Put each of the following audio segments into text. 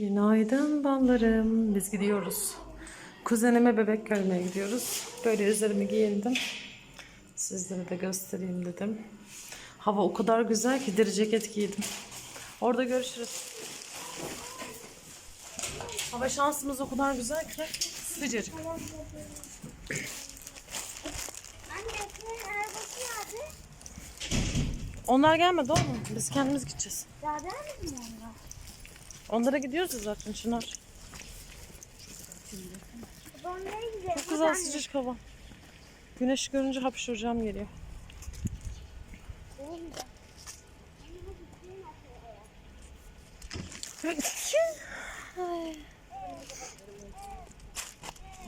Günaydın ballarım. Biz gidiyoruz. Kuzenime bebek görmeye gidiyoruz. Böyle üzerimi giyindim. Sizlere de göstereyim dedim. Hava o kadar güzel ki deri ceket giydim. Orada görüşürüz. Hava şansımız o kadar güzel ki sıcacık. Onlar gelmedi oğlum. Biz kendimiz gideceğiz. Gelmedi mi onlar? Onlara gidiyoruz ya zaten Çınar. Çok güzel sıcacık hava. Güneş görünce hapşuracağım geliyor.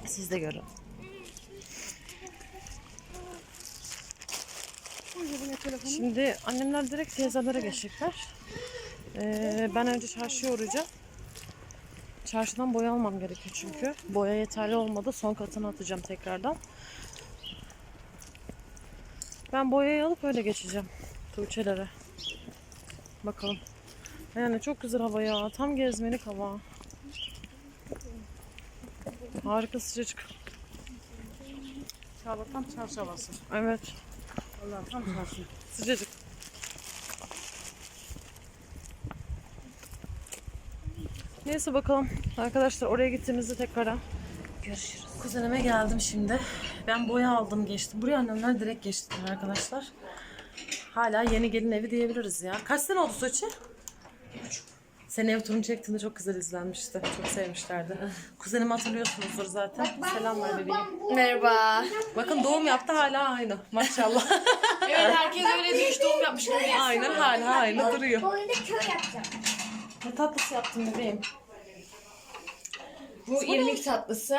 Siz de görün. Şimdi annemler direkt teyzelere geçecekler. Ee, ben önce çarşıya uğrayacağım. Çarşıdan boya almam gerekiyor çünkü. Boya yeterli olmadı. Son katını atacağım tekrardan. Ben boyayı alıp öyle geçeceğim. Tuğçelere. Bakalım. Yani çok güzel hava ya. Tam gezmelik hava. Harika sıcacık. Çağla tam çarşı havası. Evet. Allah tam çarşı. Sıcacık. Neyse bakalım. Arkadaşlar oraya gittiğimizde tekrardan görüşürüz. Kuzenime geldim şimdi. Ben boya aldım geçtim. Buraya annemler direkt geçtiler arkadaşlar. Hala yeni gelin evi diyebiliriz ya. Kaç sene oldu Soçi? Senin ev turunu çektiğinde çok güzel izlenmişti. Çok sevmişlerdi. Kuzenimi hatırlıyorsunuzdur zaten. Selamlar bebeğim. Merhaba. Bakın doğum yaptı hala aynı. Maşallah. Evet herkes öyle bir iş doğum yapmış. Aynen hala aynı duruyor. Bu oyunda köy yapacağım. Ne tatlısı yaptın bebeğim. Bu irmik tatlısı.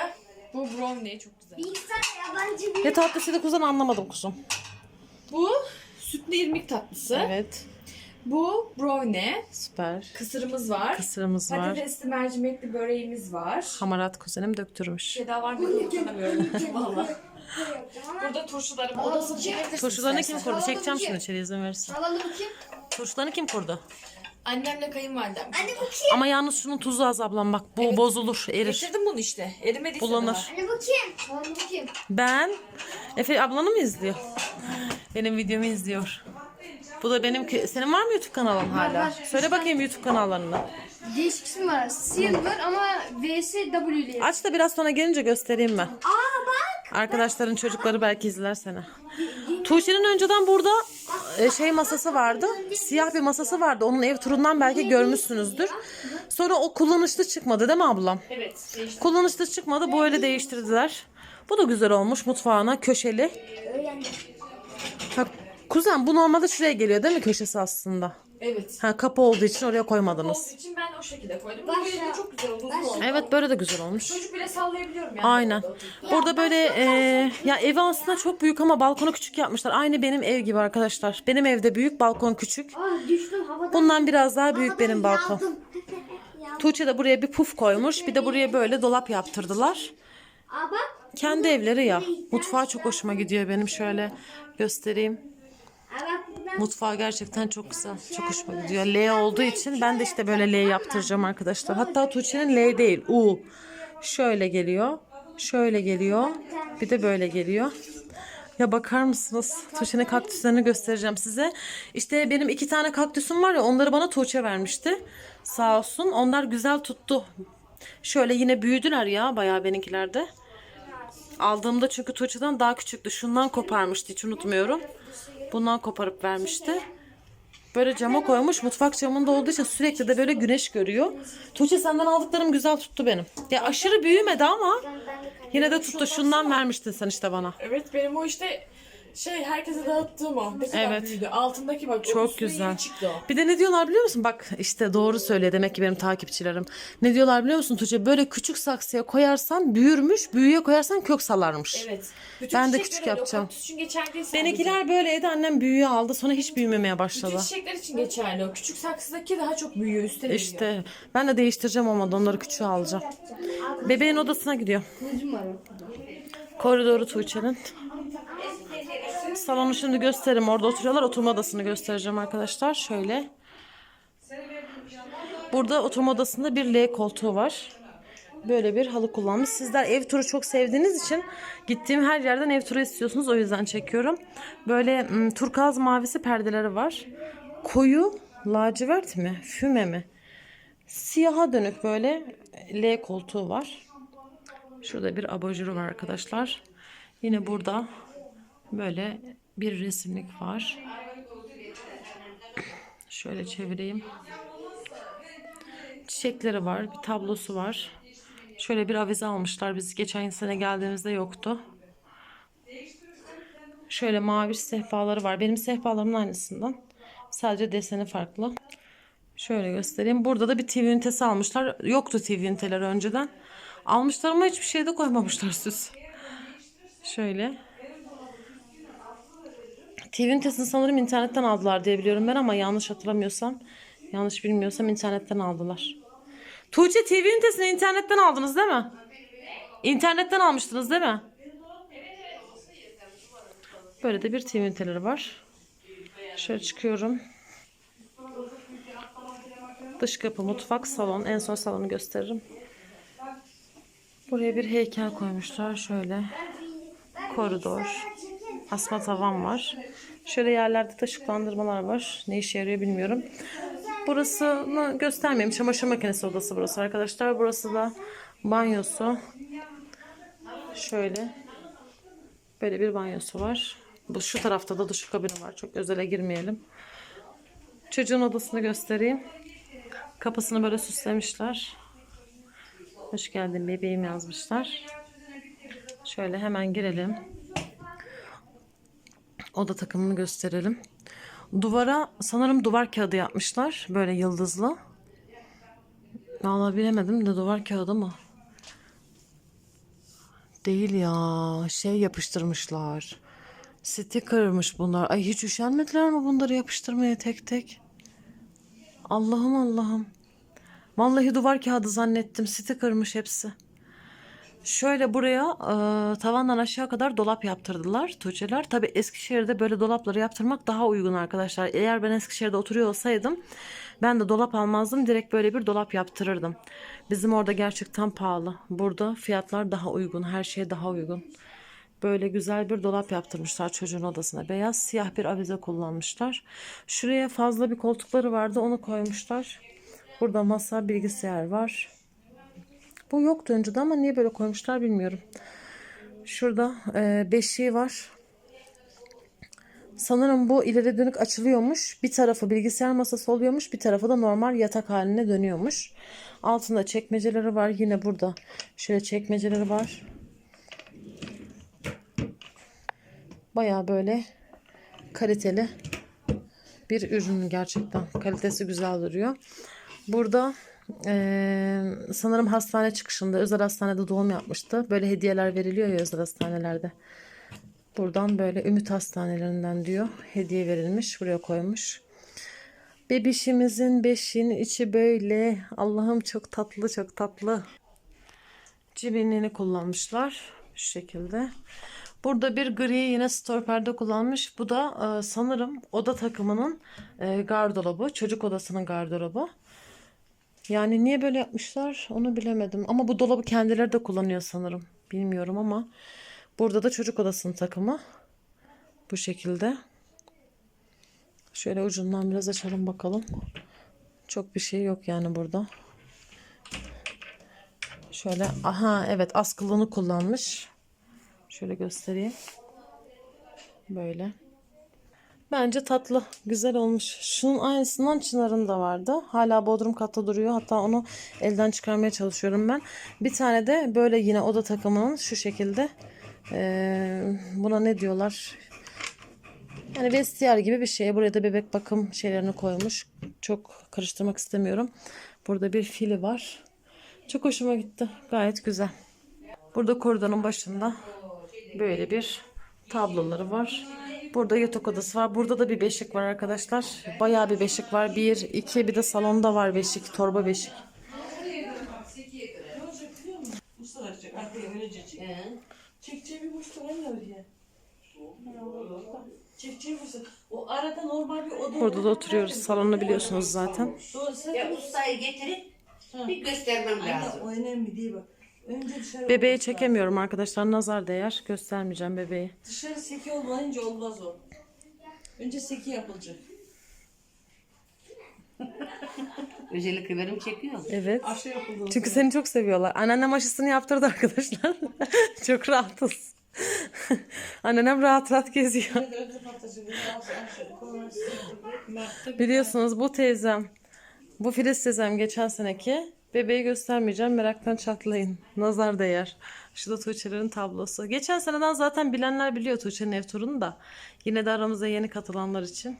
Bu brownie çok güzel. Bilgisayar yabancı bir... Ne tatlısıydı kuzen anlamadım kuzum. Bu sütlü irmik tatlısı. Evet. Bu brownie. Süper. Kısırımız var. Kısırımız var. Patatesli mercimekli böreğimiz var. Hamarat kuzenim döktürmüş. şey daha var mı diye hatırlamıyorum. Valla. Burada turşularım. Odasını çekebilirsin Turşularını kim kurdu? Çekeceğim şimdi içeri izin verirsen. Alalım kim? Turşularını kim kurdu? Annemle kayınvalidem. Anne bu kim? Ama yalnız şunun tuzu az ablam bak. Bu bozulur, erir. Getirdim bunu işte. Erimediyse Bulanır. daha. Anne bu kim? Anne bu kim? Ben Efe ablanı mı izliyor? Benim videomu izliyor. Bu da benim ki- senin var mı YouTube kanalın hala? Söyle bakayım YouTube kanallarını. Değişik isim var. Silver ama VSW ile. Aç da biraz sonra gelince göstereyim ben. Aa bak. Arkadaşların çocukları belki izler seni. Tuğçe'nin önceden burada e, şey masası vardı. Siyah bir masası vardı. Onun ev turundan belki görmüşsünüzdür. Sonra o kullanışlı çıkmadı değil mi ablam? Evet. Kullanışlı çıkmadı. Bu öyle değiştirdiler. Bu da güzel olmuş mutfağına köşeli. Ha, kuzen bu normalde şuraya geliyor değil mi köşesi aslında? Evet. Ha kapı olduğu için oraya koymadınız. Olduğu için ben o şekilde koydum. Bu böyle de çok güzel oldu. Uzun oldu. Evet böyle de güzel olmuş. Çocuk bile sallayabiliyorum yani. Aynen. Burada böyle e, ya evi aslında çok büyük ama balkonu küçük yapmışlar. Aynı benim ev gibi arkadaşlar. Benim evde büyük, balkon küçük. Aa düştüm havadan. Bundan biraz daha büyük benim balkon. Yandım. Yandım. Tuğçe de buraya bir puf koymuş. Bir de buraya böyle dolap yaptırdılar. Aa bak. Kendi evleri ya. Mutfağı çok hoşuma gidiyor benim. Şöyle göstereyim. Aa bak. Mutfağı gerçekten çok güzel. Çok hoşuma gidiyor. L olduğu için ben de işte böyle L yaptıracağım arkadaşlar. Hatta Tuğçe'nin L değil. U. Şöyle geliyor. Şöyle geliyor. Bir de böyle geliyor. Ya bakar mısınız? Tuğçe'nin kaktüslerini göstereceğim size. İşte benim iki tane kaktüsüm var ya onları bana Tuğçe vermişti. Sağ olsun. Onlar güzel tuttu. Şöyle yine büyüdüler ya bayağı benimkilerde. Aldığımda çünkü Tuğçe'den daha küçüktü. Şundan koparmıştı hiç unutmuyorum. Bundan koparıp vermişti. Böyle cama koymuş. Mutfak camında olduğu için sürekli de böyle güneş görüyor. Tuğçe senden aldıklarım güzel tuttu benim. Ya aşırı büyümedi ama yine de tuttu. Şundan vermiştin sen işte bana. Evet benim o işte şey herkese dağıttığım o. Ne kadar Evet. büyüdü. Altındaki bak. o Çok üstüne güzel. yeni çıktı o. Bir de ne diyorlar biliyor musun? Bak işte doğru söylüyor demek ki benim takipçilerim. Ne diyorlar biliyor musun Tuğçe? Böyle küçük saksıya koyarsan büyürmüş, büyüye koyarsan kök salarmış. Evet. Bütün Ben de çiçekler küçük öyle, o yapacağım. kaktüs için geçerli değil sadece. Benimkiler böyleydi. Annem büyüğü aldı. Sonra hiç büyümemeye başladı. Bütün çiçekler için geçerli o. Küçük saksıdaki daha çok büyüyor. Üstte büyüyor. İşte ben de değiştireceğim ama onları küçüğe alacağım. Bebeğin odasına gidiyor. Koridoru Tuğçe'nin. Salonu şimdi gösteririm. Orada oturuyorlar. Oturma odasını göstereceğim arkadaşlar. Şöyle. Burada oturma odasında bir L koltuğu var. Böyle bir halı kullanmış. Sizler ev turu çok sevdiğiniz için gittiğim her yerden ev turu istiyorsunuz. O yüzden çekiyorum. Böyle m, turkuaz mavisi perdeleri var. Koyu lacivert mi? Füme mi? Siyaha dönük böyle L koltuğu var. Şurada bir abajuru var arkadaşlar. Yine burada böyle bir resimlik var. Şöyle çevireyim. Çiçekleri var. Bir tablosu var. Şöyle bir avize almışlar. Biz geçen sene geldiğimizde yoktu. Şöyle mavi sehpaları var. Benim sehpalarımın aynısından. Sadece deseni farklı. Şöyle göstereyim. Burada da bir TV ünitesi almışlar. Yoktu TV üniteleri önceden. Almışlar ama hiçbir şey de koymamışlar süs. Şöyle. TV ünitesini sanırım internetten aldılar diye biliyorum ben ama yanlış hatırlamıyorsam, yanlış bilmiyorsam internetten aldılar. Tuğçe TV ünitesini internetten aldınız değil mi? İnternetten almıştınız değil mi? Böyle de bir TV üniteleri var. Şöyle çıkıyorum. Dış kapı, mutfak, salon. En son salonu gösteririm. Buraya bir heykel koymuşlar. Şöyle. Koridor. Asma tavan var. Şöyle yerlerde de ışıklandırmalar var. Ne işe yarıyor bilmiyorum. Burasını göstermeyeyim. Çamaşır makinesi odası burası arkadaşlar. Burası da banyosu. Şöyle. Böyle bir banyosu var. Bu şu tarafta da duş kabini var. Çok özele girmeyelim. Çocuğun odasını göstereyim. Kapısını böyle süslemişler. Hoş geldin bebeğim yazmışlar. Şöyle hemen girelim. Oda takımını gösterelim. Duvara sanırım duvar kağıdı yapmışlar. Böyle yıldızlı. Vallahi bilemedim de duvar kağıdı mı? Değil ya. Şey yapıştırmışlar. Sticker'mış bunlar. Ay hiç üşenmediler mi bunları yapıştırmaya tek tek? Allah'ım Allah'ım. Vallahi duvar kağıdı zannettim. Sticker'mış hepsi. Şöyle buraya e, tavandan aşağı kadar dolap yaptırdılar Tuğçeler. Tabi Eskişehir'de böyle dolapları yaptırmak daha uygun arkadaşlar. Eğer ben Eskişehir'de oturuyor olsaydım ben de dolap almazdım. Direkt böyle bir dolap yaptırırdım. Bizim orada gerçekten pahalı. Burada fiyatlar daha uygun. Her şey daha uygun. Böyle güzel bir dolap yaptırmışlar çocuğun odasına. Beyaz siyah bir avize kullanmışlar. Şuraya fazla bir koltukları vardı onu koymuşlar. Burada masa bilgisayar var. Bu yoktu önceden ama niye böyle koymuşlar bilmiyorum. Şurada e, beşiği var. Sanırım bu ileri dönük açılıyormuş. Bir tarafı bilgisayar masası oluyormuş. Bir tarafı da normal yatak haline dönüyormuş. Altında çekmeceleri var. Yine burada şöyle çekmeceleri var. Baya böyle kaliteli bir ürün gerçekten. Kalitesi güzel duruyor. Burada eee, sanırım hastane çıkışında özel hastanede doğum yapmıştı. Böyle hediyeler veriliyor ya özel hastanelerde. Buradan böyle Ümit Hastanelerinden diyor. Hediye verilmiş. Buraya koymuş. Bebişimizin beşiğinin içi böyle. Allah'ım çok tatlı çok tatlı. Cibinliğini kullanmışlar. Şu şekilde. Burada bir gri yine store perde kullanmış. Bu da e, sanırım oda takımının e, gardırobu. Çocuk odasının gardırobu. Yani niye böyle yapmışlar onu bilemedim. Ama bu dolabı kendileri de kullanıyor sanırım. Bilmiyorum ama. Burada da çocuk odasının takımı. Bu şekilde. Şöyle ucundan biraz açalım bakalım. Çok bir şey yok yani burada. Şöyle aha evet askılığını kullanmış. Şöyle göstereyim. Böyle. Bence tatlı. Güzel olmuş. Şunun aynısından Çınar'ın da vardı. Hala bodrum katta duruyor. Hatta onu elden çıkarmaya çalışıyorum ben. Bir tane de böyle yine oda takımının şu şekilde eee, buna ne diyorlar? Yani vestiyer gibi bir şey. Buraya da bebek bakım şeylerini koymuş. Çok karıştırmak istemiyorum. Burada bir fili var. Çok hoşuma gitti. Gayet güzel. Burada koridorun başında böyle bir tabloları var. Burada yatak odası var. Burada da bir beşik var arkadaşlar. Bayağı bir beşik var. Bir, iki bir de salonda var beşik. Torba beşik. Çekeceği oraya. O arada normal bir oda Burada da oturuyoruz. Salonu biliyorsunuz zaten. Ya ustayı getirip bir göstermem lazım. o önemli değil bak. Önce dışarı Bebeği olması lazım. çekemiyorum arkadaşlar. Nazar değer. Göstermeyeceğim bebeği. Dışarı seki olmayınca olmaz o. Önce seki yapılacak. Özellikle benim çekiyor. Evet. Aşı yapıldı. Çünkü seni çok seviyorlar. Anneannem aşısını yaptırdı arkadaşlar. çok rahatız. Anneannem rahat rahat geziyor. Biliyorsunuz bu teyzem, bu Filiz teyzem geçen seneki. Bebeği göstermeyeceğim meraktan çatlayın. Nazar değer. Şurada Tuğçe'lerin tablosu. Geçen seneden zaten bilenler biliyor Tuğçe'nin ev turunu da. Yine de aramıza yeni katılanlar için.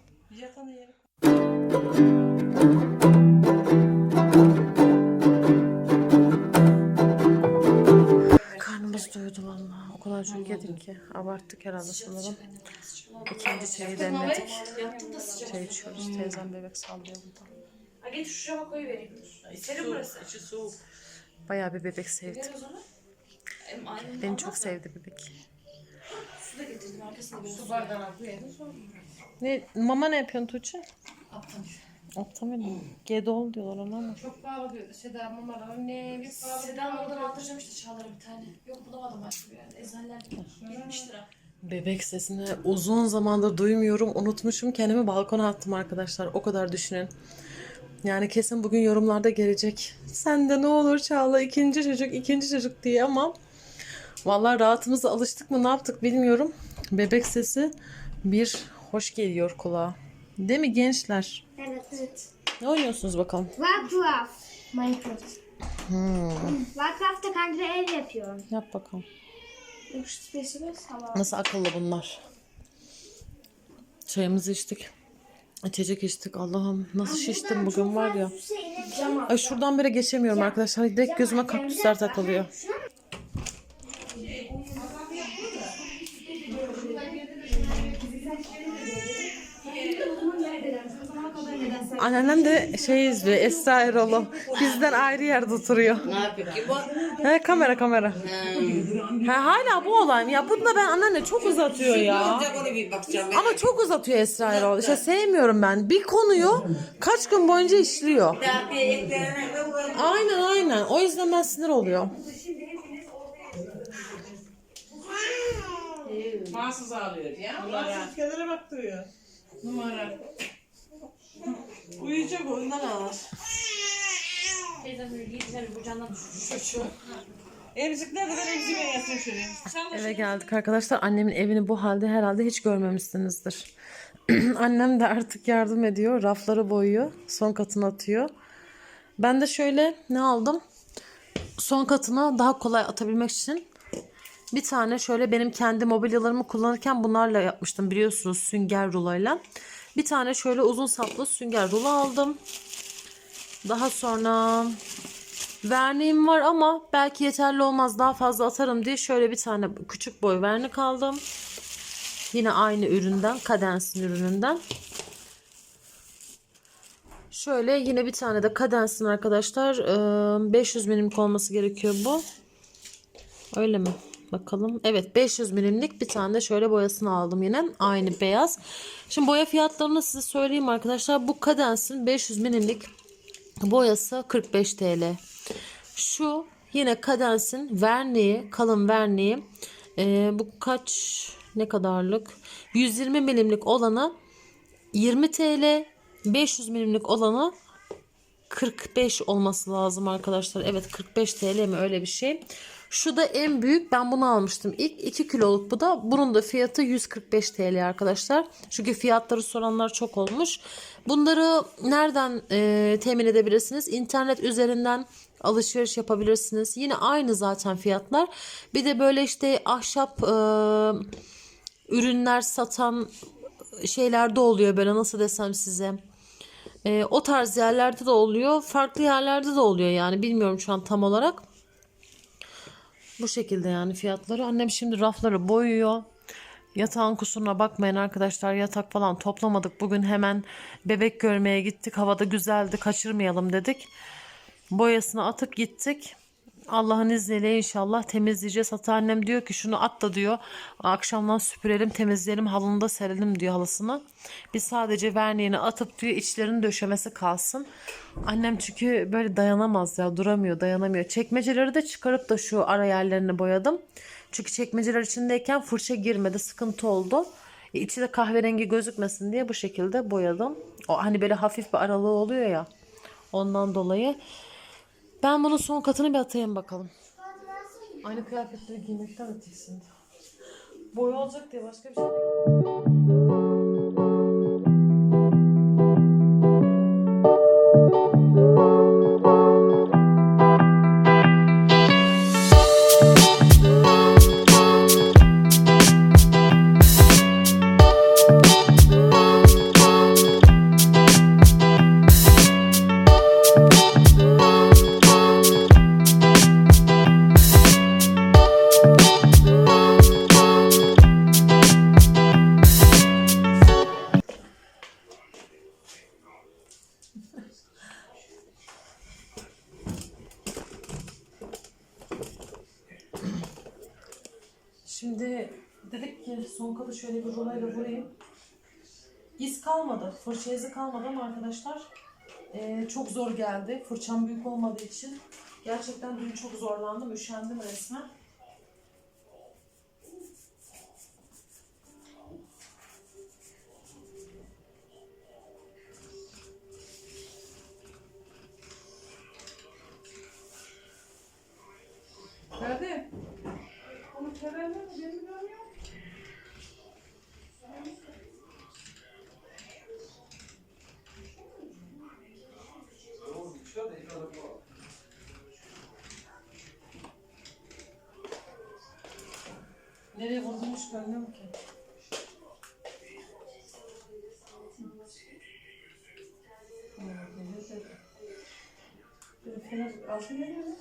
Karnımız doydu vallahi. O kadar çok yedik ki. Abarttık herhalde sanırım. İkinci çayı demledik. Da. Çay içiyoruz. Teyzem bebek sallıyor burada. Getir şu şuraya koyuvereyim. Serin burası. içi soğuk. Bayağı bir bebek sevdi. Ver o zaman. Em, aynen. Beni çok sevdi bebek. Su da getirdim arkasında. Su bardağına koyalım. Ne, mama ne yapıyorsun Tuğçe? Aptal. Aptal mı? Gedol diyorlar ona ama. Çok pahalı diyordu. Seda mamalar ne bir pahalı. Seda'nın oradan aldıracağım işte Çağlar'a bir tane. Yok bulamadım başka bir yerde. Eczanelerde 70 lira. Bebek sesini uzun zamandır duymuyorum. Unutmuşum. Kendimi balkona attım arkadaşlar. O kadar düşünün. Yani kesin bugün yorumlarda gelecek. Sen de ne olur Çağla ikinci çocuk ikinci çocuk diye ama vallahi rahatımıza alıştık mı ne yaptık bilmiyorum. Bebek sesi bir hoş geliyor kulağa. Değil mi gençler? Evet evet. Ne oynuyorsunuz bakalım? Warcraft. Minecraft. Warcraft'ta kendi ev yapıyorum. Yap bakalım. Nasıl akıllı bunlar. Çayımızı içtik. İçecek içtik. Allah'ım nasıl şiştim bugün var ya. Ay şuradan beri geçemiyorum arkadaşlar. Direkt gözüme kaktüsler takılıyor. Anneannem de şey izliyor. Esra Erol'u. Bizden ayrı yerde oturuyor. Ne yapıyor ki bu? He, kamera kamera. Ha, hala bu olan ya. Bunu da ben anneanne çok uzatıyor ya. Olacak onu bir bakacağım. Ama çok uzatıyor Esra Erol. İşte sevmiyorum ben. Bir konuyu kaç gün boyunca işliyor. Daha bir eklerine de bu- Aynen aynen. O yüzden ben sinir oluyor. Mahsus ağlıyor ya. Mahsus kedere baktırıyor. Numara. Uyuyacak ondan ağlar. Teyzem böyle giydiler kucağına düşmüş. Emzik nerede ben emzime yatsın şuraya. Eve geldik arkadaşlar. Annemin evini bu halde herhalde hiç görmemişsinizdir. Annem de artık yardım ediyor. Rafları boyuyor. Son katını atıyor. Ben de şöyle ne aldım? Son katına daha kolay atabilmek için bir tane şöyle benim kendi mobilyalarımı kullanırken bunlarla yapmıştım biliyorsunuz sünger ruloyla. Bir tane şöyle uzun saplı sünger rulo aldım. Daha sonra verniğim var ama belki yeterli olmaz daha fazla atarım diye şöyle bir tane küçük boy vernik aldım. Yine aynı üründen, Cadenz'in ürününden. Şöyle yine bir tane de Cadenz'in arkadaşlar Ee, 500 milimlik olması gerekiyor bu. Öyle mi? Bakalım. Evet 500 milimlik bir tane de şöyle boyasını aldım yine. Aynı beyaz. Şimdi boya fiyatlarını size söyleyeyim arkadaşlar. Bu Cadenz'in 500 milimlik boyası 45 TL. Şu yine Cadenz'in verniği, kalın verniği. Ee, bu kaç ne kadarlık? 120 milimlik olanı 20 TL, 500 milimlik olanı 45 olması lazım arkadaşlar. Evet 45 TL mi öyle bir şey. Şu da en büyük ben bunu almıştım. İlk 2 kiloluk bu da. Bunun da fiyatı 145 TL arkadaşlar. Çünkü fiyatları soranlar çok olmuş. Bunları nereden e, temin edebilirsiniz? İnternet üzerinden alışveriş yapabilirsiniz. Yine aynı zaten fiyatlar. Bir de böyle işte ahşap e, ürünler satan şeyler de oluyor böyle nasıl desem size. E, o tarz yerlerde de oluyor. Farklı yerlerde de oluyor yani. Bilmiyorum şu an tam olarak. Bu şekilde yani fiyatları. Annem şimdi rafları boyuyor. Yatağın kusuruna bakmayın arkadaşlar. Yatak falan toplamadık. Bugün hemen bebek görmeye gittik. Havada güzeldi. Kaçırmayalım dedik. Boyasını atıp gittik. Allah'ın izniyle inşallah temizleyeceğiz. Hatta annem diyor ki şunu at da diyor. Akşamdan süpürelim, temizleyelim, halını da serelim diyor halısına. Biz sadece verniğini atıp diyor içlerini döşemesi kalsın. Annem çünkü böyle dayanamaz ya duramıyor, dayanamıyor. Çekmeceleri de çıkarıp da şu ara yerlerini boyadım. Çünkü çekmeceler içindeyken fırça girmedi, sıkıntı oldu. E, içi de kahverengi gözükmesin diye bu şekilde boyadım. O hani böyle hafif bir aralığı oluyor ya. Ondan dolayı. Ben bunun son katını bir atayım bakalım. Aynı kıyafetleri giymekten ötesinde. Boy olacak diye başka bir şey. Katı şöyle bir rulayla vurayım. İz kalmadı. Fırça izi kalmadı ama arkadaşlar eee, çok zor geldi. Fırçam büyük olmadığı için gerçekten dün çok zorlandım. Üşendim resmen. Nerede? Onu keremle Kalsın ne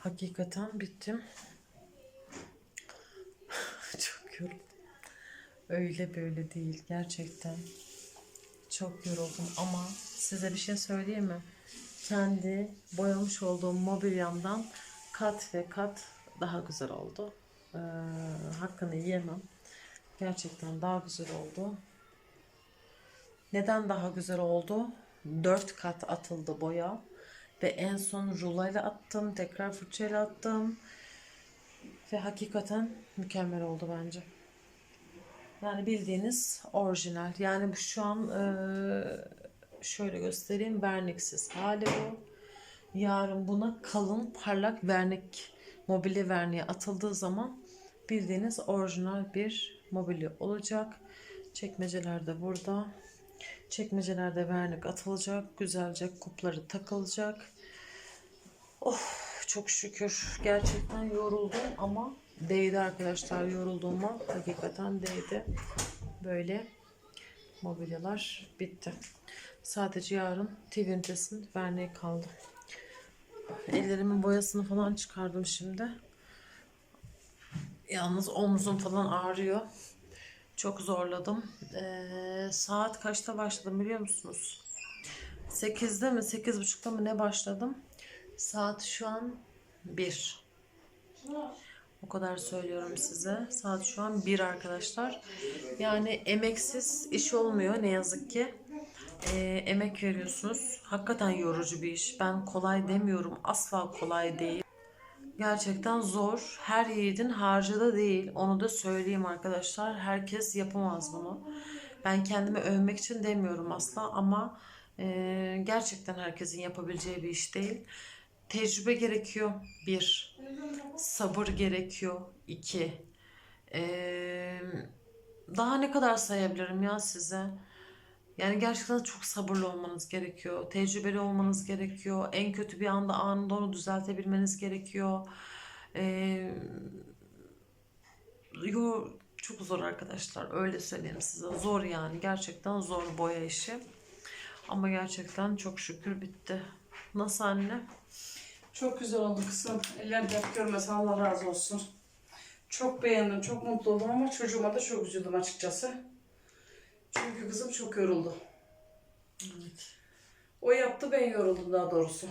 Hakikaten bittim. Çok yoruldum. Öyle böyle değil gerçekten. Çok yoruldum ama size bir şey söyleyeyim mi? Kendi boyamış olduğum mobilyamdan kat ve kat daha güzel oldu. Ee, hakkını yiyemem. Gerçekten daha güzel oldu. Neden daha güzel oldu? 4 kat atıldı boya. Ve en son rulayla attım. Tekrar fırçayla attım. Ve hakikaten mükemmel oldu bence. Yani bildiğiniz orijinal. Yani bu şu an eee, şöyle göstereyim. Verniksiz hali bu. Yarın buna kalın parlak vernik mobilya verniği atıldığı zaman bildiğiniz orijinal bir mobilya olacak. Çekmeceler de burada. Çekmecelerde vernik atılacak. Güzelce kupları takılacak. Oh çok şükür. Gerçekten yoruldum ama değdi arkadaşlar yorulduğuma. Hakikaten değdi. Böyle mobilyalar bitti. Sadece yarın TV ünitesinin verniği kaldı. Ellerimin boyasını falan çıkardım şimdi. Yalnız omzum falan ağrıyor. Çok zorladım. Ee, saat kaçta başladım biliyor musunuz? 8'de mi 8.30'da mı ne başladım? Saat şu an 1. O kadar söylüyorum size. Saat şu an 1 arkadaşlar. Yani emeksiz iş olmuyor ne yazık ki. Ee, emek veriyorsunuz. Hakikaten yorucu bir iş. Ben kolay demiyorum. Asla kolay değil. Gerçekten zor. Her yiğidin harcı da değil. Onu da söyleyeyim arkadaşlar. Herkes yapamaz bunu. Ben kendimi övmek için demiyorum asla ama e, gerçekten herkesin yapabileceği bir iş değil. Tecrübe gerekiyor. Bir. Sabır gerekiyor. İki. E, daha ne kadar sayabilirim ya size? Yani gerçekten çok sabırlı olmanız gerekiyor. Tecrübeli olmanız gerekiyor. En kötü bir anda anında onu düzeltebilmeniz gerekiyor. Ee, yo, çok zor arkadaşlar. Öyle söyleyeyim size. Zor yani. Gerçekten zor boya işi. Ama gerçekten çok şükür bitti. Nasıl anne? Çok güzel oldu kızım. Eller dert görmesin Allah razı olsun. Çok beğendim, çok mutlu oldum ama çocuğuma da çok üzüldüm açıkçası. Çünkü kızım çok yoruldu. O yaptı ben yoruldum daha doğrusu.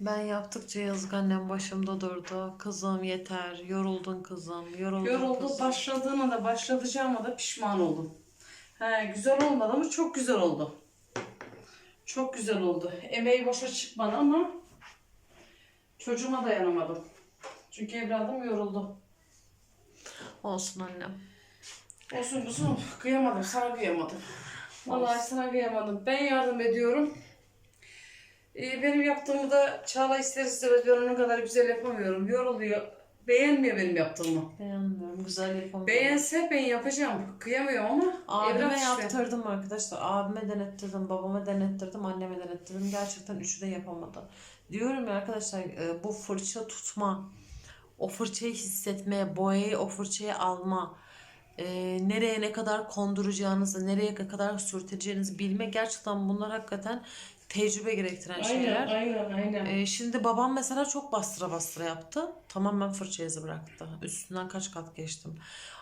Ben yaptıkça yazık annem başımda durdu. Kızım yeter. Yoruldun kızım. Yoruldun Yoruldu kızım. başladığına da başlayacağıma da pişman oldum. He, güzel olmadı ama çok güzel oldu. Çok güzel oldu. Emeği boşa çıkmadı ama çocuğuma dayanamadım. Çünkü evladım yoruldu. Olsun annem. Olsun kuzum kıyamadım sana kıyamadım. Vallahi sana kıyamadım. Ben yardım ediyorum. Ee, benim yaptığımı da Çağla ister istemez ben onun kadar güzel yapamıyorum. Yoruluyor. Beğenmiyor benim yaptığımı. Beğenmiyorum. Güzel yapamıyorum. Beğense ben yapacağım. Kıyamıyorum ama Abime evlat işte. yaptırdım arkadaşlar. Abime denettirdim, babama denettirdim, anneme denettirdim. Gerçekten üçü de yapamadı. Diyorum ya arkadaşlar e, bu fırça tutma, o fırçayı hissetme, boyayı o fırçayı alma, e, nereye ne kadar konduracağınızı, nereye ne kadar sürteceğinizi bilme. Gerçekten bunlar hakikaten tecrübe gerektiren şeyler. Aynen aynen aynen. Ee, şimdi babam mesela çok bastıra bastıra yaptı. Tamamen fırça izi bıraktı. Üstünden kaç kat geçtim.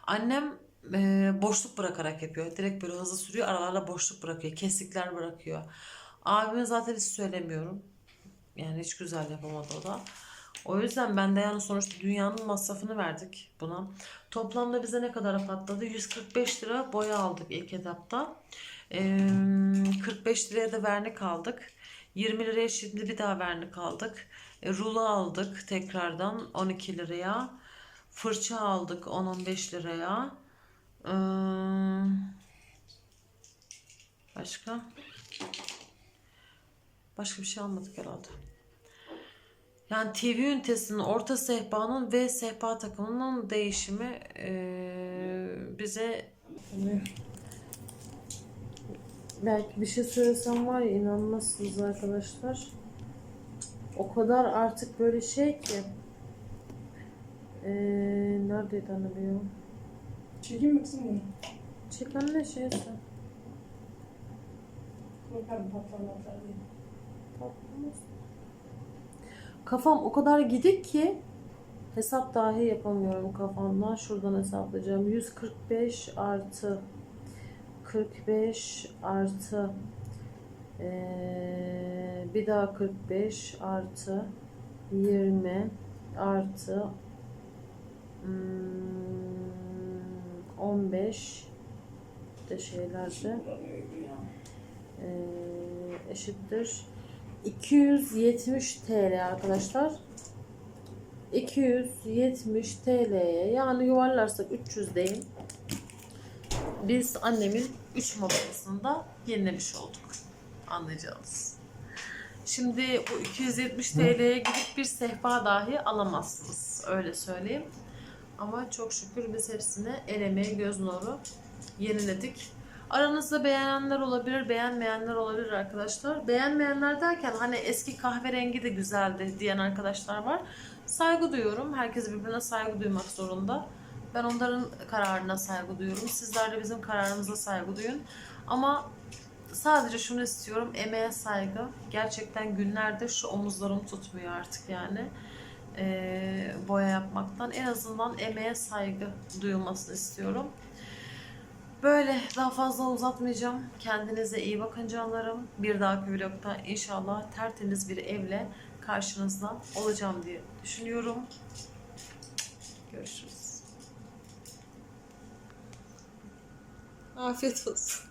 Annem e, boşluk bırakarak yapıyor. Direkt böyle hızlı sürüyor. Aralarla boşluk bırakıyor. Kesikler bırakıyor. Abime zaten hiç söylemiyorum. Yani hiç güzel yapamadı o da. O yüzden ben de yani sonuçta dünyanın masrafını verdik buna. Toplamda bize ne kadar patladı? 145 lira boya aldık ilk etapta. Ee, 45 liraya da vernik aldık. 20 liraya şimdi bir daha vernik aldık. E, rulo aldık tekrardan 12 liraya. Fırça aldık 10-15 liraya. Ee, başka? Başka bir şey almadık herhalde. Yani TV ünitesinin orta sehpanın ve sehpa takımının değişimi eee, bize belki bir şey söylesem var ya inanmazsınız arkadaşlar. O kadar artık böyle şey ki eee neredeydi anne ya? Çekeyim mi kızım bunu? Çek anne şeyse. Korkarım patlar patlar diye. Kafam o kadar gidik ki hesap dahi yapamıyorum kafamdan. Şuradan hesaplayacağım. 145 artı 45 artı eee, bir daha 45 artı 20 artı hmm, 15 de şeylerde eee, eşittir 270 TL arkadaşlar 270 TL'ye yani yuvarlarsak 300 deyin biz annemin 3 mobilyasını da yenilemiş olduk anlayacağınız. Şimdi bu 270 TL'ye gidip bir sehpa dahi alamazsınız. Öyle söyleyeyim. Ama çok şükür biz hepsini el emeği göz nuru yeniledik. Aranızda beğenenler olabilir, beğenmeyenler olabilir arkadaşlar. Beğenmeyenler derken hani eski kahverengi de güzeldi diyen arkadaşlar var. Saygı duyuyorum. Herkes birbirine saygı duymak zorunda. Ben onların kararına saygı duyuyorum. Sizler de bizim kararımıza saygı duyun. Ama sadece şunu istiyorum. Emeğe saygı. Gerçekten günlerde şu omuzlarım tutmuyor artık yani. Ee, boya yapmaktan. En azından emeğe saygı duyulmasını istiyorum. Böyle daha fazla uzatmayacağım. Kendinize iyi bakın canlarım. Bir dahaki vlogda inşallah tertemiz bir evle karşınızda olacağım diye düşünüyorum. Görüşürüz. Afiyet olsun.